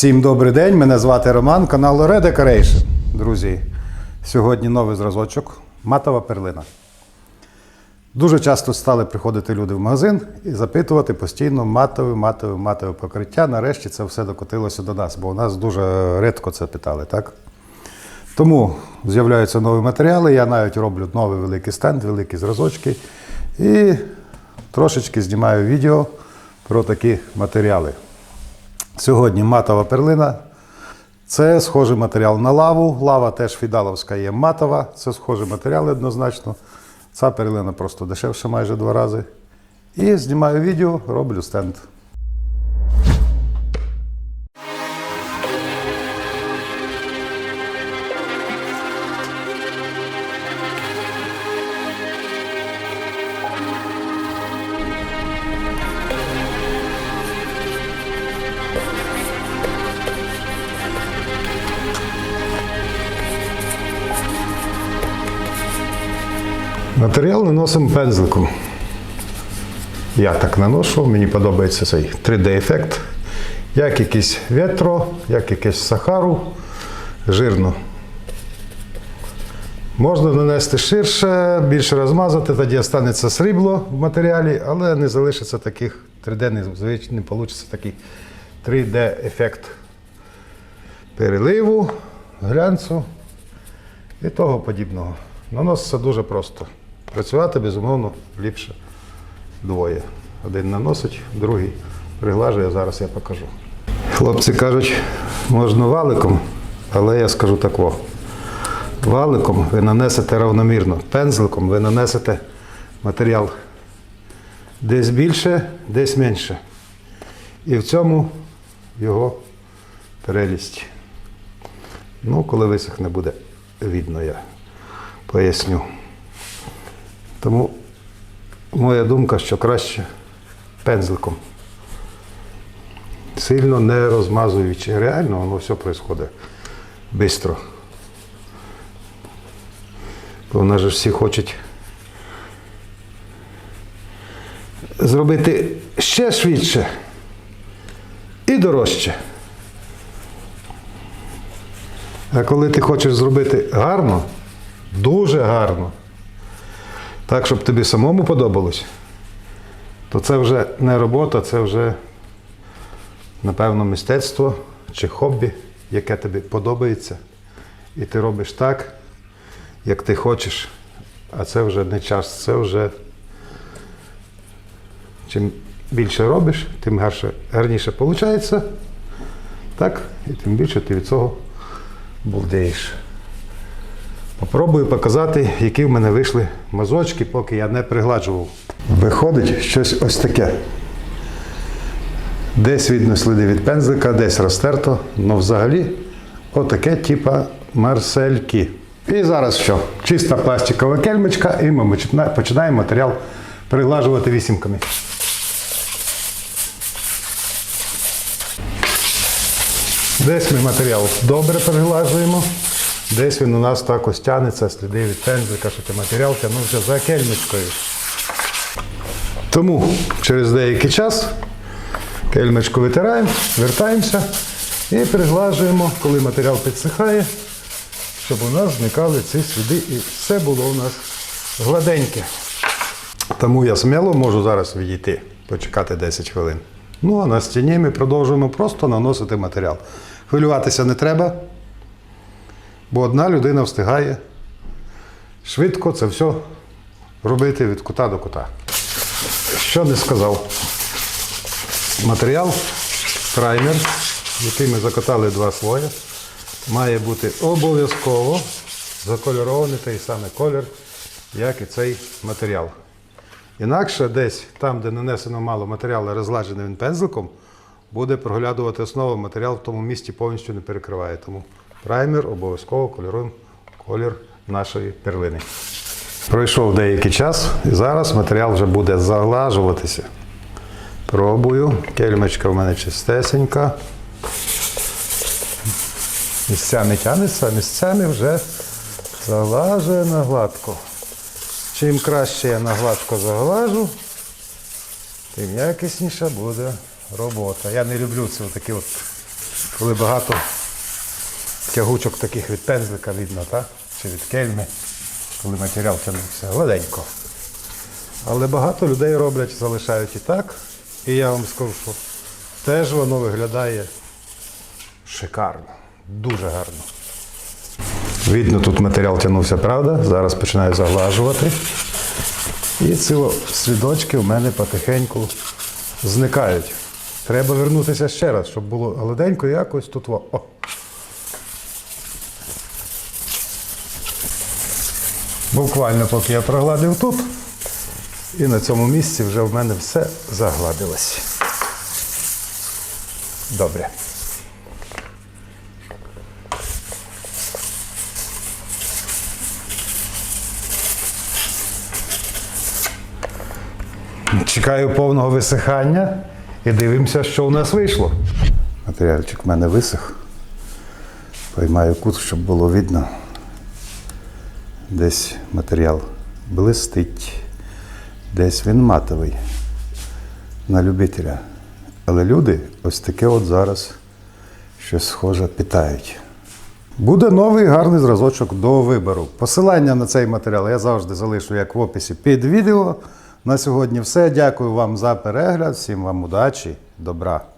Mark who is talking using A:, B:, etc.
A: Всім добрий день, мене звати Роман, канал Red Decoration. Друзі, сьогодні новий зразочок матова перлина. Дуже часто стали приходити люди в магазин і запитувати постійно матове, матове, матове покриття. Нарешті це все докотилося до нас, бо у нас дуже рідко це питали, так? Тому з'являються нові матеріали. Я навіть роблю новий великий стенд, великі зразочки. І трошечки знімаю відео про такі матеріали. Сьогодні матова перлина. Це схожий матеріал на лаву. Лава теж фідаловська є матова. Це схожий матеріал однозначно. Ця перлина просто дешевша майже два рази. І знімаю відео, роблю стенд. Матеріал наносимо пензликом. Я так наношу, мені подобається цей 3D-ефект. Як якийсь ветро, як якийсь сахару, жирно. Можна нанести ширше, більше розмазати, тоді останеться срібло в матеріалі, але не залишиться таких 3D, не, звич- не вийде такий 3D-ефект переливу, глянцю і того подібного. Наноситься дуже просто. Працювати, безумовно, ліпше двоє. Один наносить, другий приглажує, зараз я покажу. Хлопці кажуть, можна валиком, але я скажу тако. Валиком ви нанесете равномірно, пензликом ви нанесете матеріал десь більше, десь менше. І в цьому його прелість. Ну, коли висохне буде видно, я поясню. Моя думка, що краще пензликом. Сильно не розмазуючи. Реально воно все відбувається швидко. Бо в нас же всі хочуть зробити ще швидше і дорожче. А коли ти хочеш зробити гарно, дуже гарно, так, щоб тобі самому подобалось, то це вже не робота, це вже, напевно, мистецтво чи хобі, яке тобі подобається. І ти робиш так, як ти хочеш. А це вже не час, це вже чим більше робиш, тим гарше, гарніше виходить. Так, і тим більше ти від цього булдеєш. Попробую показати, які в мене вийшли мазочки, поки я не пригладжував. Виходить щось ось таке. Десь видно сліди від пензлика, десь розтерто, але взагалі отаке, типа марсельки. І зараз що? Чиста пластикова кельмочка, і ми починаємо матеріал приглажувати вісімками. Десь ми матеріал добре приглажуємо, десь він у нас так ось тягнеться, сліди від пензлика, що це матеріал тягнувся за кельмочкою. Тому через деякий час кельмочку витираємо, вертаємося і приглажуємо, коли матеріал підсихає, щоб у нас зникали ці сліди і все було у нас гладеньке. Тому я сміло можу зараз відійти, почекати 10 хвилин. Ну а на стіні ми продовжуємо просто наносити матеріал. Хвилюватися не треба, бо одна людина встигає швидко це все робити від кута до кута. Що не сказав? Матеріал, праймер, який ми закатали два слої, має бути обов'язково закольорований той самий колір, як і цей матеріал. Інакше десь там, де нанесено мало матеріалу, розладжений він пензликом, буде проглядувати основу, матеріал в тому місці повністю не перекриває. Тому праймер обов'язково кольоруємо колір нашої перлини. Пройшов деякий час і зараз матеріал вже буде заглажуватися. Пробую. Кельмочка в мене чистесенька. Місцями тягнеться, а місцями вже заглажує на гладко. Чим краще я на гладко заглажу, тим якісніша буде робота. Я не люблю це такі от коли багато тягучок таких від пензлика видно, так? Чи від кельми, коли матеріал тягнувся. Гладенько. Але багато людей роблять, залишають і так. І я вам скажу, що теж воно виглядає шикарно, дуже гарно. Видно, тут матеріал тягнувся, правда? Зараз починаю заглажувати. І ці слідочки в мене потихеньку зникають. Треба вернутися ще раз, щоб було гладенько якось тут. О. Буквально поки я прогладив тут, і на цьому місці вже в мене все загладилось. Добре. Чекаю повного висихання і дивимося, що у нас вийшло. Матеріальчик в мене висох. Поймаю кут, щоб було видно. Десь матеріал блистить, десь він матовий на любителя. Але люди ось таке от зараз щось схоже питають. Буде новий гарний зразочок до вибору. Посилання на цей матеріал я завжди залишу як в описі під відео. На сьогодні все. Дякую вам за перегляд. Всім вам удачі, добра.